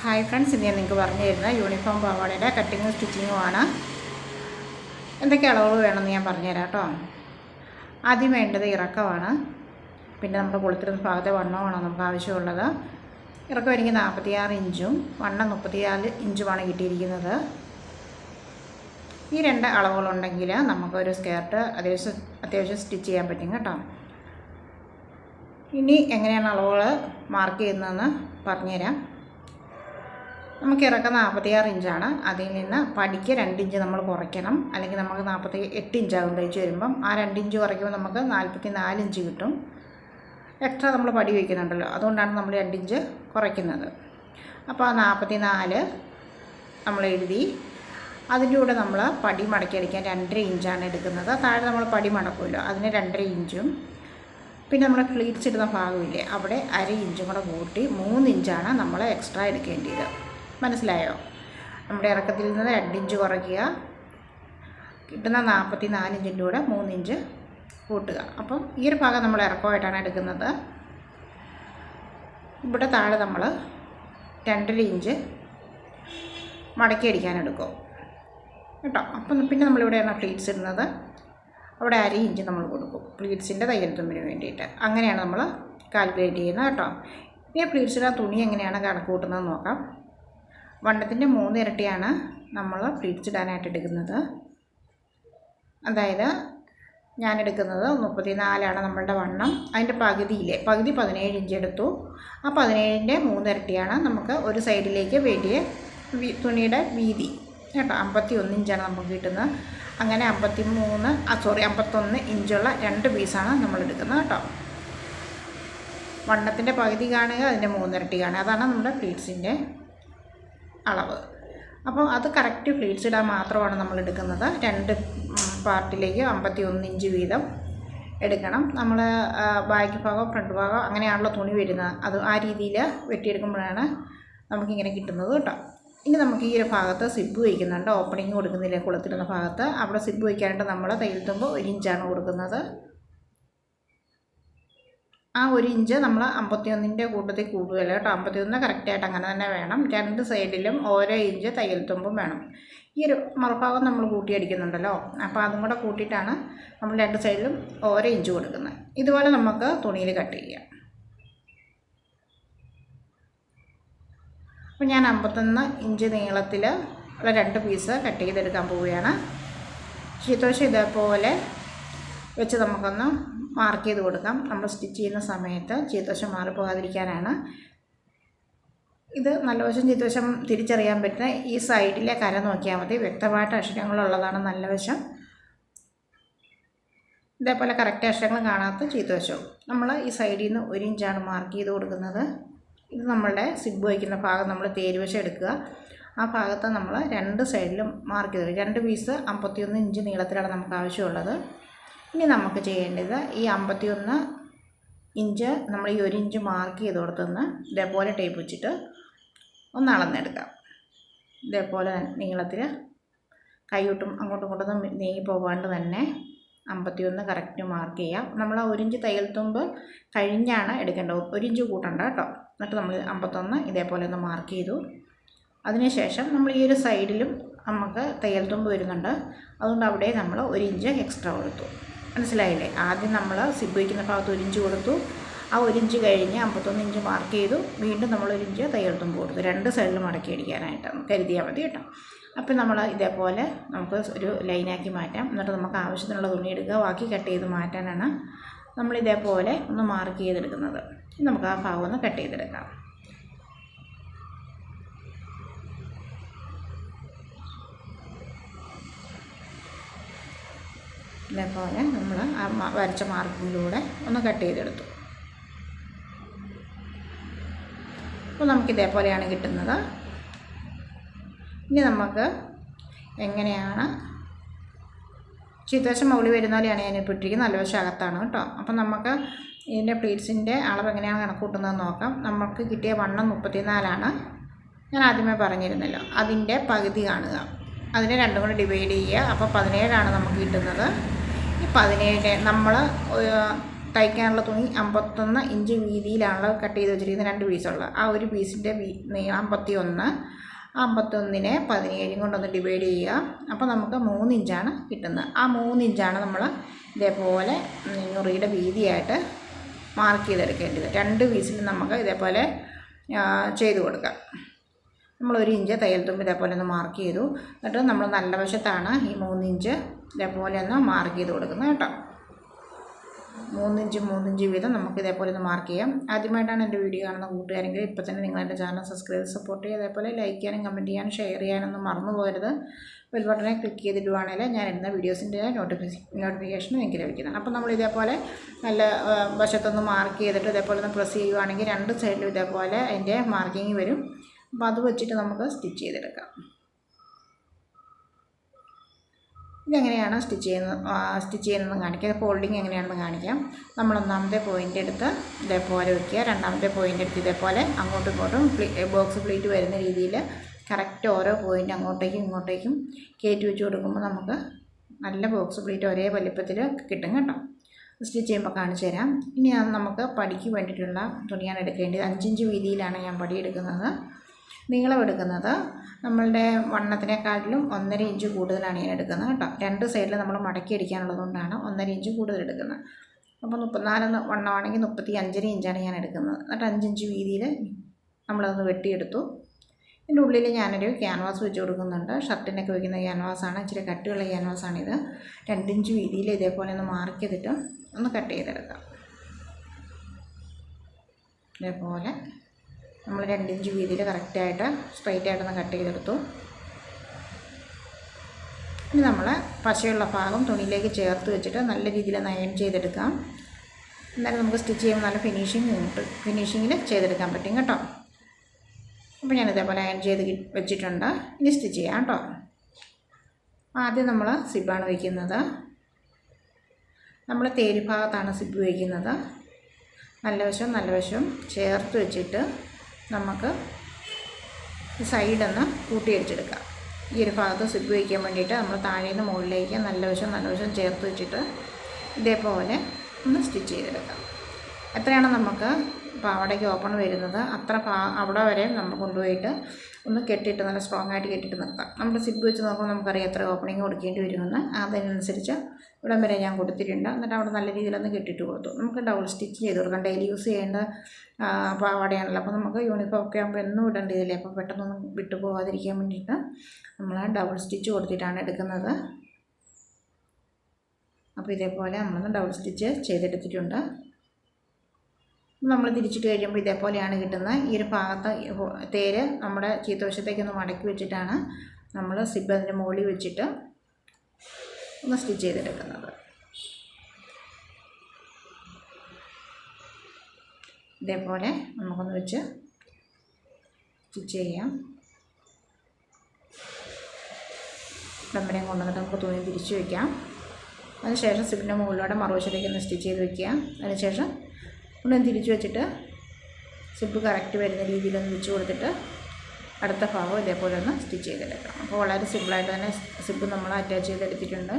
Hi friends ഇന്ന് ഞാൻ നിങ്ങൾക്ക് പറഞ്ഞു തരുന്നത് യൂണിഫോം പാവാടയുടെ കട്ടിങ്ങും സ്റ്റിച്ചിങ്ങുമാണ് എന്തൊക്കെ അളവുകൾ വേണമെന്ന് ഞാൻ പറഞ്ഞുതരാം കേട്ടോ. ആദ്യം വേണ്ടത് ഇറക്കമാണ്. പിന്നെ നമ്മുടെ കൊളുത്തിരുന്ന ഭാഗത്തെ വണ്ണമാണ് നമുക്ക് ആവശ്യമുള്ളത്. ഇറക്കം എനിക്ക് നാൽപ്പത്തിയാറ് ഇഞ്ചും വണ്ണം മുപ്പത്തിനാല് ഇഞ്ചുമാണ് കിട്ടിയിരിക്കുന്നത്. ഈ രണ്ട് അളവുകളുണ്ടെങ്കിൽ നമുക്കൊരു സ്കേർട്ട് അത്യാവശ്യം അത്യാവശ്യം സ്റ്റിച്ച് ചെയ്യാൻ പറ്റും കേട്ടോ. ഇനി എങ്ങനെയാണ് അളവുകൾ മാർക്ക് ചെയ്യുന്നതെന്ന് പറഞ്ഞുതരാം. നമുക്ക് ഇറക്കം നാൽപ്പത്തിയാറ് ഇഞ്ചാണ്. അതിൽ നിന്ന് പടിക്ക് രണ്ട് ഇഞ്ച് നമ്മൾ കുറയ്ക്കണം. അല്ലെങ്കിൽ നമുക്ക് നാൽപ്പത്തി എട്ട് ഇഞ്ചാകും തയ്ച്ച് വരുമ്പം ആ രണ്ട് ഇഞ്ച് കുറയ്ക്കുമ്പോൾ നമുക്ക് നാൽപ്പത്തി നാല് ഇഞ്ച് കിട്ടും. എക്സ്ട്രാ നമ്മൾ പടി വയ്ക്കുന്നുണ്ടല്ലോ. അതുകൊണ്ടാണ് നമ്മൾ രണ്ട് ഇഞ്ച് കുറയ്ക്കുന്നത്. അപ്പോൾ ആ നാൽപ്പത്തി നാല് നമ്മൾ എഴുതി. അതിന്റെ കൂടെ നമ്മൾ പടി മടക്കി അടിക്കാൻ രണ്ടര ഇഞ്ചാണ് എടുക്കുന്നത്. താഴെ നമ്മൾ പടി മടക്കുമല്ലോ. അതിന് രണ്ടര ഇഞ്ചും. പിന്നെ നമ്മൾ ക്ലീറ്റ്സ് ഇടുന്ന ഭാഗമില്ലേ? അവിടെ അര ഇഞ്ചും കൂടെ കൂട്ടി മൂന്ന് ഇഞ്ചാണ് നമ്മൾ എക്സ്ട്രാ എടുക്കേണ്ടത് മനസ്സിലായോ? നമ്മുടെ ഇറക്കത്തിൽ നിന്ന് രണ്ടിഞ്ച് കുറയ്ക്കുക. കിട്ടുന്ന നാൽപ്പത്തി നാലിഞ്ചിന്റെ കൂടെ മൂന്നിഞ്ച് കൂട്ടുക. അപ്പം ഈ ഒരു ഭാഗം നമ്മൾ ഇറക്കമായിട്ടാണ് എടുക്കുന്നത്. ഇവിടെ താഴെ നമ്മൾ രണ്ടര ഇഞ്ച് മടക്കി അടിക്കാൻ എടുക്കും. കേട്ടോ? അപ്പം പിന്നെ നമ്മളിവിടെയാണ് പ്ലീറ്റ്സ് ഇടുന്നത്. അവിടെ അര ഇഞ്ച് നമ്മൾ കൊടുക്കും. പ്ലീറ്റ്സിന്റെ തയ്യൽ വേണ്ടിയിട്ട്. അങ്ങനെയാണ് നമ്മൾ കാൽക്കുലേറ്റ് ചെയ്യുന്നത് കേട്ടോ. ഇനി പ്ലീറ്റ്സിന്റെ തുണി എങ്ങനെയാണ് കണക്ക് കൂട്ടുന്നത് നോക്കാം. വണ്ണത്തിന്റെ മൂന്ന് ഇരട്ടിയാണ് നമ്മൾ ഇടാനായിട്ട് എടുക്കുന്നത്. അതായത് ഞാൻ എടുക്കുന്നത് മുപ്പത്തി നാലാണ് നമ്മളുടെ വണ്ണം. അതിന്റെ പകുതിയിലെ പകുതി പതിനേഴ് ഇഞ്ച് എടുത്തു. ആ പതിനേഴിന്റെ മൂന്നിരട്ടിയാണ് നമുക്ക് ഒരു സൈഡിലേക്ക് വേണ്ടിയ തുണിയുടെ വീതി. കേട്ടോ അമ്പത്തി ഒന്ന് ഇഞ്ചാണ് നമുക്ക് കിട്ടുന്നത്. അങ്ങനെ അമ്പത്തി മൂന്ന് സോറി അമ്പത്തൊന്ന് ഇഞ്ചുള്ള രണ്ട് പീസാണ് നമ്മൾ എടുക്കുന്നത് കേട്ടോ. വണ്ണത്തിന്റെ പകുതി കാണുക അതിന്റെ മൂന്നിരട്ടി കാണുക. അതാണ് നമ്മുടെ പ്ലീറ്റ്സിന്റെ അളവ്. അപ്പോൾ അത് കറക്റ്റ് പ്ലീറ്റ്സ് ഇടാൻ മാത്രമാണ് നമ്മൾ എടുക്കുന്നത്. രണ്ട് പാർട്ടിലേക്ക് അമ്പത്തി ഒന്ന് ഇഞ്ച് വീതം എടുക്കണം. നമ്മൾ ബാക്ക് ഭാഗം ഫ്രണ്ട് ഭാഗം അങ്ങനെയാണല്ലോ തുണി വരുന്നത് അത് ആ രീതിയിൽ വെട്ടിയെടുക്കുമ്പോഴാണ് നമുക്കിങ്ങനെ കിട്ടുന്നത് കേട്ടോ. ഇനി നമുക്ക് ഈ ഒരു ഭാഗത്ത് സിബ് വയ്ക്കുന്നുണ്ട് ഓപ്പണിങ് കൊടുക്കുന്നില്ല കുളത്തിടുന്ന ഭാഗത്ത്. അവിടെ സിബ് വയ്ക്കാനായിട്ട് നമ്മൾ തയ്യൽ തുമ്പ് ഒരു ഇഞ്ചാണ് കൊടുക്കുന്നത്. ആ ഒരു ഇഞ്ച് നമ്മൾ അമ്പത്തിയൊന്നിന്റെ കൂട്ടത്തിൽ കൂടുതൽ കേട്ടോ? അമ്പത്തിയൊന്ന് കറക്റ്റായിട്ട് അങ്ങനെ തന്നെ വേണം. രണ്ട് സൈഡിലും ഓരോ ഇഞ്ച് തയ്യൽ തുമ്പും വേണം. ഈ ഒരു മറുഭാഗം നമ്മൾ കൂട്ടി അടിക്കുന്നുണ്ടല്ലോ? അപ്പോൾ അതും കൂടെ കൂട്ടിയിട്ടാണ് നമ്മൾ രണ്ട് സൈഡിലും ഓരോ ഇഞ്ച് കൊടുക്കുന്നത്. ഇതുപോലെ നമുക്ക് തുണിയിൽ കട്ട് ചെയ്യാം. അപ്പോൾ ഞാൻ അമ്പത്തൊന്ന് ഇഞ്ച് നീളത്തിൽ ഉള്ള രണ്ട് പീസ് കട്ട് ചെയ്തെടുക്കാൻ പോവുകയാണ്. ശീതോഷം ഇതേപോലെ വെച്ച് നമുക്കൊന്ന് മാർക്ക് ചെയ്ത് കൊടുക്കാം. നമ്മൾ സ്റ്റിച്ച് ചെയ്യുന്ന സമയത്ത് ചീത്തവശം മാറിപ്പോകാതിരിക്കാനാണ് ഇത് നല്ല വശം ചീത്തവശം തിരിച്ചറിയാൻ പറ്റുന്ന ഈ സൈഡിലെ കര നോക്കിയാൽ മതി. വ്യക്തമായിട്ട് അക്ഷരങ്ങളുള്ളതാണ് നല്ല വശം. ഇതേപോലെ കറക്റ്റ് അക്ഷരങ്ങൾ കാണാത്ത ചീത്തവശവും. നമ്മൾ ഈ സൈഡിൽ നിന്ന് ഒരു ഇഞ്ചാണ് മാർക്ക് ചെയ്ത് കൊടുക്കുന്നത്. ഇത് നമ്മളുടെ സിബ് വയ്ക്കുന്ന ഭാഗം നമ്മൾ തേരുവശം എടുക്കുക. ആ ഭാഗത്ത് നമ്മൾ രണ്ട് സൈഡിലും മാർക്ക് ചെയ്ത് രണ്ട് പീസ് അമ്പത്തിയൊന്ന് ഇഞ്ച് നീളത്തിലാണ് നമുക്ക് ആവശ്യമുള്ളത്. ഇനി നമുക്ക് ചെയ്യേണ്ടത് ഈ അമ്പത്തിയൊന്ന് ഇഞ്ച് നമ്മൾ ഈ ഒരു ഇഞ്ച് മാർക്ക് ചെയ്ത് കൊടുത്തുനിന്ന് ഇതേപോലെ ടേപ്പ് വെച്ചിട്ട് ഒന്ന് അളന്നെടുക്കാം. ഇതേപോലെ നീളത്തിൽ കൈയൊട്ടും അങ്ങോട്ടും ഇങ്ങോട്ടും നീങ്ങി പോകാണ്ട് തന്നെ അമ്പത്തിയൊന്ന് കറക്റ്റ് മാർക്ക് ചെയ്യാം. നമ്മൾ ആ ഒരു ഇഞ്ച് തയ്യൽ തുമ്പ് കഴിഞ്ഞാണ് എടുക്കേണ്ടത്. ഒരിഞ്ച് കൂട്ടണ്ട കേട്ടോ. എന്നിട്ട് നമ്മൾ അമ്പത്തൊന്ന് ഇതേപോലെ ഒന്ന് മാർക്ക് ചെയ്തു. അതിനുശേഷം നമ്മൾ ഈ ഒരു സൈഡിലും നമുക്ക് തയ്യൽ തുമ്പ് വരുന്നുണ്ട്. അതുകൊണ്ട് അവിടെ നമ്മൾ ഒരു ഇഞ്ച് എക്സ്ട്രാ കൊടുത്തു. മനസ്സിലായില്ലേ? ആദ്യം നമ്മൾ സിബ്ബിക്കുന്ന ഭാഗത്ത് ഒരിഞ്ച് കൊടുത്തു. ആ ഒരിഞ്ച് കഴിഞ്ഞ് അമ്പത്തൊന്ന് ഇഞ്ച് മാർക്ക് ചെയ്തു. വീണ്ടും നമ്മൾ ഒരിഞ്ച് തയ്യൽ കൊടുത്തു. രണ്ട് സൈഡിൽ മടക്കി അടിക്കാനായിട്ട് കരുതിയാൽ മതി കേട്ടോ. അപ്പം നമ്മൾ ഇതേപോലെ നമുക്ക് ഒരു ലൈനാക്കി മാറ്റാം. എന്നിട്ട് നമുക്ക് ആവശ്യത്തിനുള്ള തുണി എടുക്കുക. ബാക്കി കട്ട് ചെയ്ത് മാറ്റാനാണ് നമ്മൾ ഇതേപോലെ ഒന്ന് മാർക്ക് ചെയ്തെടുക്കുന്നത്. നമുക്ക് ആ ഭാഗം ഒന്ന് കട്ട് ചെയ്തെടുക്കാം. ഇതേപോലെ നമ്മൾ ആ വരച്ച മാർക്കിങ്ങിലൂടെ ഒന്ന് കട്ട് ചെയ്തെടുത്തു. അപ്പോൾ നമുക്ക് ഇതേപോലെയാണ് കിട്ടുന്നത്. ഇനി നമുക്ക് എങ്ങനെയാണ് ചീത്തവശം മുകളിൽ വരുന്ന പോലെയാണ് ഞാൻ ഇപ്പോൾ ഇട്ടിരിക്കുന്നത്. നല്ല വശം അകത്താണ് കേട്ടോ. അപ്പം നമുക്ക് ഇതിന്റെ പ്ലീറ്റ്സിന്റെ അളവ് എങ്ങനെയാണ് കണക്ക് കൂട്ടുന്നത് നോക്കാം. നമുക്ക് കിട്ടിയ വണ്ണം മുപ്പത്തിനാലാണ്. ഞാൻ ആദ്യമേ പറഞ്ഞിരുന്നല്ലോ അതിന്റെ പകുതി കാണുക. അതിനെ രണ്ടും കൂടെ ഡിവൈഡ് ചെയ്യുക. അപ്പോൾ പതിനേഴാണ് നമുക്ക് കിട്ടുന്നത്. പതിനേഴ് നമ്മൾ തയ്ക്കാനുള്ള തുണി അമ്പത്തൊന്ന് ഇഞ്ച് വീതിയിലാണല്ലോ കട്ട് ചെയ്ത് വെച്ചിരിക്കുന്നത് രണ്ട് പീസുള്ളത് ആ ഒരു പീസിന്റെ അമ്പത്തി ഒന്ന് അമ്പത്തൊന്നിനെ പതിനേഴും കൊണ്ടൊന്ന് ഡിവൈഡ് ചെയ്യുക. അപ്പോൾ നമുക്ക് മൂന്ന് ഇഞ്ചാണ് കിട്ടുന്നത്. ആ മൂന്ന് ഇഞ്ചാണ് നമ്മൾ ഇതേപോലെ ഞുറിയുടെ വീതിയായിട്ട് മാർക്ക് ചെയ്തെടുക്കേണ്ടത്. രണ്ട് പീസിൽ നമുക്ക് ഇതേപോലെ ചെയ്ത് കൊടുക്കാം. നമ്മൾ ഒരു ഇഞ്ച് തയ്യൽ തുമ്പ് ഇതേപോലെ ഒന്ന് മാർക്ക് ചെയ്തു. എന്നിട്ട് നമ്മൾ നല്ല വശത്താണ് ഈ മൂന്ന് ഇഞ്ച് ഇതേപോലെ ഒന്ന് മാർക്ക് ചെയ്ത് കൊടുക്കുന്നത് കേട്ടോ. മൂന്നിഞ്ച് മൂന്നിഞ്ച് വീതം നമുക്ക് ഇതേപോലെ ഒന്ന് മാർക്ക് ചെയ്യാം. ആദ്യമായിട്ടാണ് എന്റെ വീഡിയോ കാണുന്ന കൂട്ടുകാരെങ്കിൽ ഇപ്പോൾ തന്നെ നിങ്ങൾ എന്റെ ചാനൽ സബ്സ്ക്രൈബ് സപ്പോർട്ട് ചെയ്യുക. അതേപോലെ ലൈക്ക് ചെയ്യാനും കമന്റ് ചെയ്യാനും ഷെയർ ചെയ്യാനൊന്നും മറന്നു പോകരുത്. ബെൽ ബട്ടനെ ക്ലിക്ക് ചെയ്തിടുവാണെങ്കിൽ ഞാൻ ഇടുന്ന വീഡിയോസിന്റെ നോട്ടിഫിക്കേഷൻ നോട്ടിഫിക്കേഷൻ എനിക്ക് ലഭിക്കുന്നത് അപ്പോൾ നമ്മൾ ഇതേപോലെ നല്ല വശത്തൊന്ന് മാർക്ക് ചെയ്തിട്ട് ഇതേപോലെ ഒന്ന് പ്രസ് ചെയ്യുവാണെങ്കിൽ രണ്ട് സൈഡിലും ഇതേപോലെ അതിന്റെ മാർക്കിങ് വരും. അപ്പോൾ അത് വെച്ചിട്ട് നമുക്ക് സ്റ്റിച്ച് ചെയ്തെടുക്കാം. ഇതെങ്ങനെയാണ് സ്റ്റിച്ച് ചെയ്യുന്നത് സ്റ്റിച്ച് ചെയ്യുന്നത് കാണിക്കാം. ഫോൾഡിങ് എങ്ങനെയാണെന്ന് കാണിക്കാം. നമ്മൾ ഒന്നാമത്തെ പോയിന്റ് എടുത്ത് ഇതേപോലെ വെക്കുക. രണ്ടാമത്തെ പോയിന്റ് എടുത്ത് ഇതേപോലെ അങ്ങോട്ടും ഇങ്ങോട്ടും ബോക്സ് പ്ലേറ്റ് വരുന്ന രീതിയിൽ കറക്റ്റ് ഓരോ പോയിന്റ് അങ്ങോട്ടേക്കും ഇങ്ങോട്ടേക്കും കയറ്റി വെച്ച് കൊടുക്കുമ്പോൾ നമുക്ക് നല്ല ബോക്സ് പ്ലേറ്റ് ഒരേ വലിപ്പത്തിൽ കിട്ടും കേട്ടോ. സ്റ്റിച്ച് ചെയ്യുമ്പോൾ കാണിച്ചു തരാം. ഇനി നമുക്ക് പടിക്ക് വേണ്ടിയിട്ടുള്ള തുണിയാണ് എടുക്കേണ്ടത്. അഞ്ചിഞ്ച് വീതിയിലാണ് ഞാൻ പടി എടുക്കുന്നത്. നീളം എടുക്കുന്നത് നമ്മളുടെ വണ്ണത്തിനെക്കാട്ടിലും ഒന്നര ഇഞ്ച് കൂടുതലാണ് ഞാൻ എടുക്കുന്നത് കേട്ടോ. രണ്ട് സൈഡിൽ നമ്മൾ മടക്കി അടിക്കാനുള്ളത് കൊണ്ടാണ് ഒന്നര ഇഞ്ച് കൂടുതൽ എടുക്കുന്നത്. അപ്പോൾ മുപ്പത്തിനാല് വണ്ണമാണെങ്കിൽ മുപ്പത്തി അഞ്ചര ഇഞ്ചാണ് ഞാൻ എടുക്കുന്നത്. എന്നിട്ട് അഞ്ചിഞ്ച് വീതിയിൽ നമ്മളതൊന്ന് വെട്ടിയെടുത്തു. ഇതിന്റെ ഉള്ളിൽ ഞാനൊരു ക്യാൻവാസ് വെച്ച് കൊടുക്കുന്നുണ്ട്. ഷർട്ടിനൊക്കെ വയ്ക്കുന്ന ക്യാൻവാസാണ്. ഇച്ചിരി കട്ടിയുള്ള ക്യാൻവാസാണിത്. രണ്ടിഞ്ച് വീതിയിൽ ഇതേപോലെ ഒന്ന് മാർക്ക് ചെയ്തിട്ട് ഒന്ന് കട്ട് ചെയ്തെടുക്കാം. ഇതേപോലെ നമ്മൾ രണ്ടിഞ്ച് വീതിയിൽ കറക്റ്റായിട്ട് സ്ട്രൈറ്റ് ആയിട്ടൊന്ന് കട്ട് ചെയ്തെടുത്തു. ഇനി നമ്മൾ പശയുള്ള ഭാഗം തുണിയിലേക്ക് ചേർത്ത് വെച്ചിട്ട് നല്ല രീതിയിൽ നയൻ ചെയ്തെടുക്കാം. എന്നാലും നമുക്ക് സ്റ്റിച്ച് ചെയ്യുമ്പോൾ നല്ല ഫിനിഷിങ് കിട്ടും ഫിനിഷിങ്ങിൽ ചെയ്തെടുക്കാൻ പറ്റും കേട്ടോ. അപ്പോൾ ഞാൻ ഇതേപോലെ അയൺ ചെയ്ത് വെച്ചിട്ടുണ്ട്. ഇനി സ്റ്റിച്ച് ചെയ്യാം കേട്ടോ. ആദ്യം നമ്മൾ സിബാണ് വയ്ക്കുന്നത് നമ്മൾ തേരി ഭാഗത്താണ് സിബ് വയ്ക്കുന്നത് നല്ല വശം നല്ല വശം ചേർത്ത് വെച്ചിട്ട് നമുക്ക് സൈഡൊന്ന് കൂട്ടിയടിച്ചെടുക്കാം ഈ ഒരു ഭാഗത്ത് സിബ് വയ്ക്കാൻ വേണ്ടിയിട്ട് നമ്മൾ താഴെ നിന്ന് മുകളിലേക്ക് നല്ല വശം നല്ല വശം ചേർത്ത് വെച്ചിട്ട് ഇതേപോലെ ഒന്ന് സ്റ്റിച്ച് ചെയ്തെടുക്കാം. എത്രയാണ് നമുക്ക് പാവടയ്ക്ക് ഓപ്പൺ വരുന്നത്. അത്ര അവിടെ വരെ നമ്മൾ കൊണ്ടുപോയിട്ട് ഒന്ന് കെട്ടിയിട്ട് നല്ല സ്ട്രോങ് ആയിട്ട് കെട്ടിയിട്ട് നിർത്താം. നമ്മുടെ സിബ് വെച്ച് നോക്കുമ്പോൾ നമുക്കറിയാം എത്ര ഓപ്പണിങ് കൊടുക്കേണ്ടി വരുമെന്ന്. അതിനനുസരിച്ച് ഇവിടം വരെ ഞാൻ കൊടുത്തിട്ടുണ്ട്. എന്നിട്ട് അവിടെ നല്ല രീതിയിലൊന്ന് കെട്ടിയിട്ട് കൊടുത്തു. നമുക്ക് ഡബിൾ സ്റ്റിച്ച് ചെയ്ത് കൊടുക്കാം. ഡെയിലി യൂസ് ചെയ്യേണ്ട പാവാടയാണല്ലോ അപ്പോൾ നമുക്ക് യൂണിഫോം ഒക്കെ ആകുമ്പോൾ എന്നും ഇടേണ്ടതില്ലേ അപ്പോൾ പെട്ടെന്നൊന്നും വിട്ടു പോകാതിരിക്കാൻ വേണ്ടിയിട്ട് നമ്മൾ ഡബിൾ സ്റ്റിച്ച് കൊടുത്തിട്ടാണ് എടുക്കുന്നത്. അപ്പോൾ ഇതേപോലെ നമ്മളൊന്ന് ഡബിൾ സ്റ്റിച്ച് ചെയ്തെടുത്തിട്ടുണ്ട്. നമ്മൾ തിരിച്ചിട്ട് കഴിയുമ്പോൾ ഇതേപോലെയാണ് കിട്ടുന്നത്. ഈ ഒരു ഭാഗത്ത് തേര് നമ്മുടെ ചീത്തവശത്തേക്കൊന്ന് മടക്കി വെച്ചിട്ടാണ് നമ്മൾ സിബ് അതിന്റെ മുകളിൽ വെച്ചിട്ട് ഒന്ന് സ്റ്റിച്ച് ചെയ്തെടുക്കുന്നത് ഇതേപോലെ നമുക്കൊന്ന് വെച്ച് സ്റ്റിച്ച് ചെയ്യാം. ഡമ്പരയും കൊണ്ടുവന്നിട്ട് നമുക്ക് തുണി തിരിച്ച് വയ്ക്കാം അതിനുശേഷം സിബിന്റെ മുകളിലൂടെ മറുവശത്തേക്ക് ഒന്ന് സ്റ്റിച്ച് ചെയ്ത് വയ്ക്കുക അതിനുശേഷം ഒന്ന് തിരിച്ചു വെച്ചിട്ട് സിപ്പ് കറക്റ്റ് വരുന്ന രീതിയിലൊന്ന് വെച്ച് കൊടുത്തിട്ട് അടുത്ത ഭാഗം ഇതേപോലെ ഒന്ന് സ്റ്റിച്ച് ചെയ്തെടുക്കാം അപ്പോൾ വളരെ സിമ്പിളായിട്ട് തന്നെ സിപ്പ് നമ്മൾ അറ്റാച്ച് ചെയ്തെടുത്തിട്ടുണ്ട്.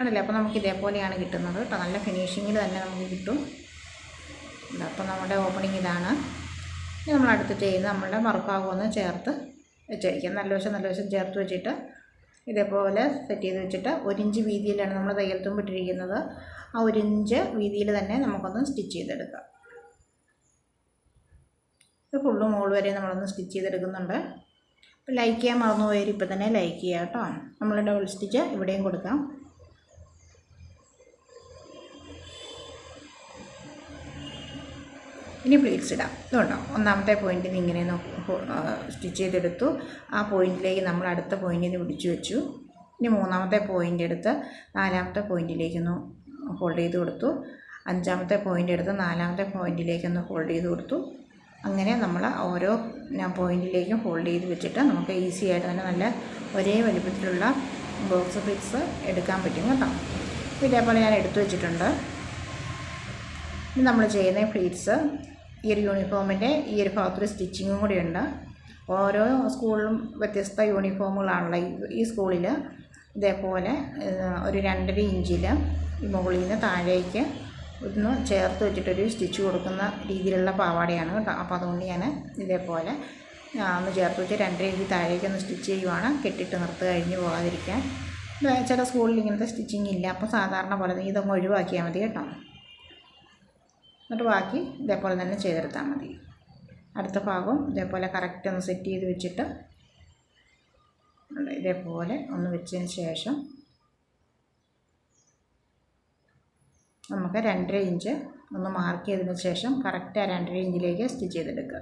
ആണല്ലേ? അപ്പോൾ നമുക്ക് ഇതേപോലെയാണ് കിട്ടുന്നത് കേട്ടോ. നല്ല ഫിനിഷിങ്ങിൽ തന്നെ നമുക്ക് കിട്ടും. അപ്പോൾ നമ്മുടെ ഓപ്പണിംഗ് ഇതാണ്. ഇനി നമ്മൾ അടുത്ത് ചെയ്യുന്നത് നമ്മളുടെ മറുഭാഗം ഒന്ന് ചേർത്ത് വെച്ചിരിക്കാം. നല്ല വശം നല്ല വശം ചേർത്ത് വെച്ചിട്ട് ഇതേപോലെ സെറ്റ് ചെയ്ത് വെച്ചിട്ട് ഒരു ഇഞ്ച് വീതിയിലാണ് നമ്മൾ തയ്യൽ തുമ്പിട്ടിരിക്കുന്നത് ആ ഒരു ഇഞ്ച് വീതിയിൽ തന്നെ നമുക്കൊന്ന് സ്റ്റിച്ച് ചെയ്തെടുക്കാം. ഇത് ഫുള്ള് മോൾ വരെ നമ്മളൊന്ന് സ്റ്റിച്ച് ചെയ്തെടുക്കുന്നുണ്ട്. ലൈക്ക് ചെയ്യാൻ മറന്നു പോയാൽ ഇപ്പം തന്നെ ലൈക്ക് ചെയ്യുക കേട്ടോ. നമ്മൾ ഡബിൾ സ്റ്റിച്ച് ഇവിടെയും കൊടുക്കാം. ഇനി പ്ലീറ്റ്സ് ഇടാം. ഇതുണ്ടോ? ഒന്നാമത്തെ പോയിന്റിൽ നിന്ന് ഇങ്ങനെ സ്റ്റിച്ച് ചെയ്തെടുത്തു. ആ പോയിന്റിലേക്ക് നമ്മൾ അടുത്ത പോയിന്റിൽ നിന്ന് പിടിച്ചു വെച്ചു. ഇനി മൂന്നാമത്തെ പോയിന്റ് എടുത്ത് നാലാമത്തെ പോയിന്റിലേക്കൊന്ന് ഹോൾഡ് ചെയ്ത് കൊടുത്തു. അഞ്ചാമത്തെ പോയിന്റ് എടുത്ത് നാലാമത്തെ പോയിന്റിലേക്കൊന്ന് ഹോൾഡ് ചെയ്ത് കൊടുത്തു. അങ്ങനെ നമ്മൾ ഓരോ പോയിന്റിലേക്കും ഹോൾഡ് ചെയ്ത് വെച്ചിട്ട് നമുക്ക് ഈസി ആയിട്ട് തന്നെ നല്ല ഒരേ വലിപ്പത്തിലുള്ള ബോക്സ് ഫിക്സ് എടുക്കാൻ പറ്റും കേട്ടോ. ഇതേപോലെ ഞാൻ എടുത്തു വെച്ചിട്ടുണ്ട്. നമ്മൾ ചെയ്യുന്ന പ്ലീറ്റ്സ് ഈ ഒരു യൂണിഫോമിന്റെ ഈ ഒരു ഭാഗത്തൊരു സ്റ്റിച്ചിങ്ങും കൂടി ഉണ്ട് ഓരോ സ്കൂളിലും വ്യത്യസ്ത യൂണിഫോമുകളാണല്ലോ ഈ- സ്കൂളിൽ ഇതേപോലെ ഒരു രണ്ടര ഇഞ്ചിൽ മുകളിൽ നിന്ന് താഴേക്ക് ഒന്ന് ചേർത്ത് വെച്ചിട്ടൊരു സ്റ്റിച്ച് കൊടുക്കുന്ന രീതിയിലുള്ള പാവാടയാണ് കേട്ടോ. അപ്പോൾ അതുകൊണ്ട് ഞാൻ ഇതേപോലെ ഒന്ന് ചേർത്ത് വെച്ച് രണ്ടര ഇഞ്ച് താഴേക്ക് ഒന്ന് സ്റ്റിച്ച് ചെയ്യുവാണ്. കെട്ടിട്ട് നിർത്ത് കഴിഞ്ഞ് പോകാതിരിക്കാൻ. ചില സ്കൂളിൽ ഇങ്ങനത്തെ സ്റ്റിച്ചിങ് ഇല്ല. അപ്പോൾ സാധാരണ പോലെ ഇതൊന്ന് ഒഴിവാക്കിയാൽ മതി കേട്ടോ. എന്നിട്ട് ബാക്കി ഇതേപോലെ തന്നെ ചെയ്തെടുത്താൽ മതി അടുത്ത ഭാഗവും ഇതേപോലെ കറക്റ്റ് ഒന്ന് സെറ്റ് ചെയ്ത് വെച്ചിട്ട്. ഇതേപോലെ ഒന്ന് വെച്ചതിന് ശേഷം നമുക്ക് രണ്ടര ഇഞ്ച് ഒന്ന് മാർക്ക് ചെയ്തതിന് ശേഷം കറക്റ്റ് ആ രണ്ടര ഇഞ്ചിലേക്ക് സ്റ്റിച്ച് ചെയ്തെടുക്കുക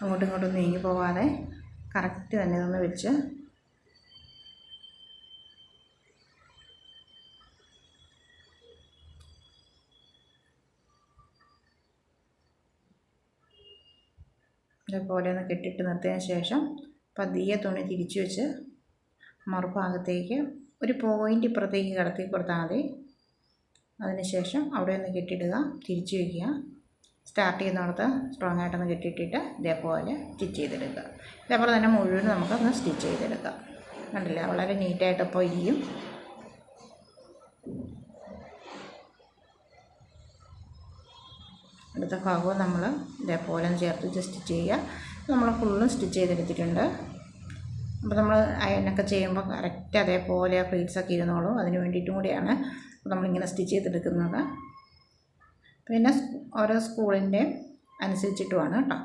അങ്ങോട്ടും ഇങ്ങോട്ടും നീങ്ങി പോവാതെ കറക്റ്റ് തന്നെ ഇതൊന്ന് വെച്ച് ഇതേപോലെ ഒന്ന് കെട്ടിട്ട് നിർത്തിയതിന് ശേഷം പതിയെ തുണി തിരിച്ചു വെച്ച് മറുഭാഗത്തേക്ക് ഒരു പോയിന്റ് ഇപ്പുറത്തേക്ക് കടത്തി കൊടുത്താൽ മതി. അതിനുശേഷം അവിടെ ഒന്ന് കെട്ടിയിടുക തിരിച്ചു വയ്ക്കുക സ്റ്റാർട്ട് ചെയ്യുന്നിടത്ത് സ്ട്രോങ് ആയിട്ടൊന്ന് കെട്ടിയിട്ടിട്ട് ഇതേപോലെ സ്റ്റിച്ച് ചെയ്തെടുക്കുക. ഇതേപോലെ തന്നെ മുഴുവൻ നമുക്കൊന്ന് സ്റ്റിച്ച് ചെയ്തെടുക്കാം. കണ്ടില്ല? വളരെ നീറ്റായിട്ട് ഇപ്പോൾ ഇരിക്കും. അടുത്ത ഭാഗവും നമ്മൾ ഇതേപോലെ ചേർത്ത് ജസ്റ്റ് ചെയ്യുക. നമ്മൾ ഫുള്ളും സ്റ്റിച്ച് ചെയ്തെടുത്തിട്ടുണ്ട്. അപ്പോൾ നമ്മൾ അയനൊക്കെ ചെയ്യുമ്പോൾ കറക്റ്റ് അതേപോലെ ഒക്കെ ഇരുന്നോളും. അതിന് വേണ്ടിയിട്ടും കൂടിയാണ് നമ്മളിങ്ങനെ സ്റ്റിച്ച് ചെയ്തെടുക്കുന്നത്. പിന്നെ ഓരോ സ്കൂളിന്റെ അനുസരിച്ചിട്ടുമാണ് കേട്ടോ.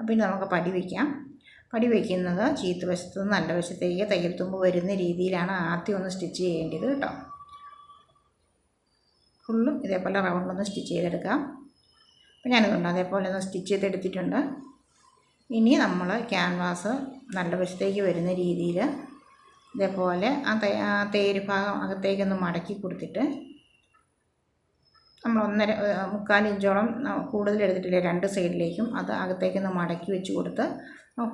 ഇനി നമുക്ക് പടി വയ്ക്കാം പടി വയ്ക്കുന്നത് ചീത്ത വശത്ത് നിന്ന് നല്ല വശത്തേക്ക് തയ്യൽ തുമ്പ് വരുന്ന രീതിയിലാണ് ആദ്യം ഒന്ന് സ്റ്റിച്ച് ചെയ്യേണ്ടത് കേട്ടോ. ഫുള്ളും ഇതേപോലെ റൗണ്ടൊന്ന് സ്റ്റിച്ച് ചെയ്തെടുക്കാം. അപ്പോൾ ഞാനിതുണ്ട്. അതേപോലെ ഒന്ന് സ്റ്റിച്ച് ചെയ്തെടുത്തിട്ടുണ്ട് ഇനി നമ്മൾ ക്യാൻവാസ് നല്ല വശത്തേക്ക് വരുന്ന രീതിയിൽ ഇതേപോലെ ആ തേ ആ തേര് ഭാഗം അകത്തേക്കൊന്ന് മടക്കി കൊടുത്തിട്ട് നമ്മൾ ഒന്നര മുക്കാൽ ഇഞ്ചോളം കൂടുതൽ എടുത്തിട്ടില്ല. രണ്ട് സൈഡിലേക്കും അത് അകത്തേക്കൊന്ന് മടക്കി വെച്ച് കൊടുത്ത്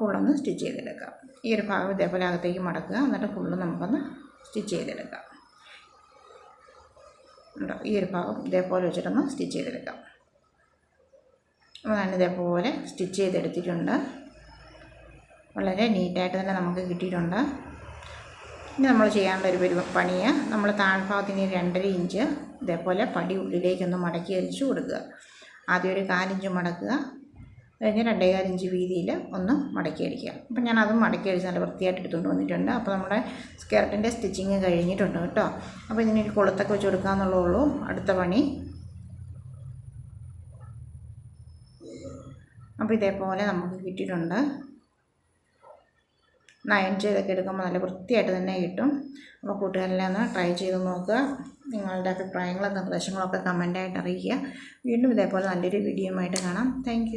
ഫുള്ളൊന്ന് സ്റ്റിച്ച് ചെയ്തെടുക്കാം. ഈ ഒരു ഭാഗം ഇതേപോലെ അകത്തേക്ക് മടക്കുക. എന്നിട്ട് ഫുള്ള് നമുക്കൊന്ന് സ്റ്റിച്ച് ചെയ്തെടുക്കാം. ഈ ഒരു ഭാഗം ഇതേപോലെ വെച്ചിട്ടൊന്ന് സ്റ്റിച്ച് ചെയ്തെടുക്കാം. ഇതേപോലെ സ്റ്റിച്ച് ചെയ്തെടുത്തിട്ടുണ്ട്. വളരെ നീറ്റായിട്ട് തന്നെ നമുക്ക് കിട്ടിയിട്ടുണ്ട്. ഇനി നമ്മൾ ചെയ്യാനുള്ള ഒരു പരി പണിയെ. നമ്മൾ താഴ്ഭാഗത്തിന് രണ്ടര ഇഞ്ച് ഇതേപോലെ പടി ഉള്ളിലേക്കൊന്ന് മടക്കി അരിച്ചു കൊടുക്കുക. ആദ്യം ഒരു കാലിഞ്ച് മടക്കുക. കഴിഞ്ഞ് രണ്ടേകാൽ ഇഞ്ച് വീതിയിൽ ഒന്ന് മടക്കി അടിക്കുക. അപ്പം ഞാൻ അതും മടക്കി അടിച്ച് നല്ല വൃത്തിയായിട്ട് എടുത്തുകൊണ്ട് വന്നിട്ടുണ്ട്. അപ്പോൾ നമ്മുടെ സ്കേർട്ടിന്റെ സ്റ്റിച്ചിങ് കഴിഞ്ഞിട്ടുണ്ട് കേട്ടോ. അപ്പോൾ ഇതിനൊരു കൊളുത്തൊക്കെ വെച്ച് കൊടുക്കാമെന്നുള്ളൂ അടുത്ത പണി. അപ്പോൾ ഇതേപോലെ നമുക്ക് കിട്ടിയിട്ടുണ്ട്. നയൻ ചെയ്തൊക്കെ എടുക്കുമ്പോൾ നല്ല വൃത്തിയായിട്ട് തന്നെ കിട്ടും. അപ്പോൾ കൂട്ടുകാരെല്ലാം ഒന്ന് ട്രൈ ചെയ്ത് നോക്കുക. നിങ്ങളുടെ അഭിപ്രായങ്ങളും നിർദ്ദേശങ്ങളൊക്കെ കമന്റായിട്ട് അറിയിക്കുക. വീണ്ടും ഇതേപോലെ നല്ലൊരു വീഡിയോ ആയിട്ട് കാണാം. താങ്ക്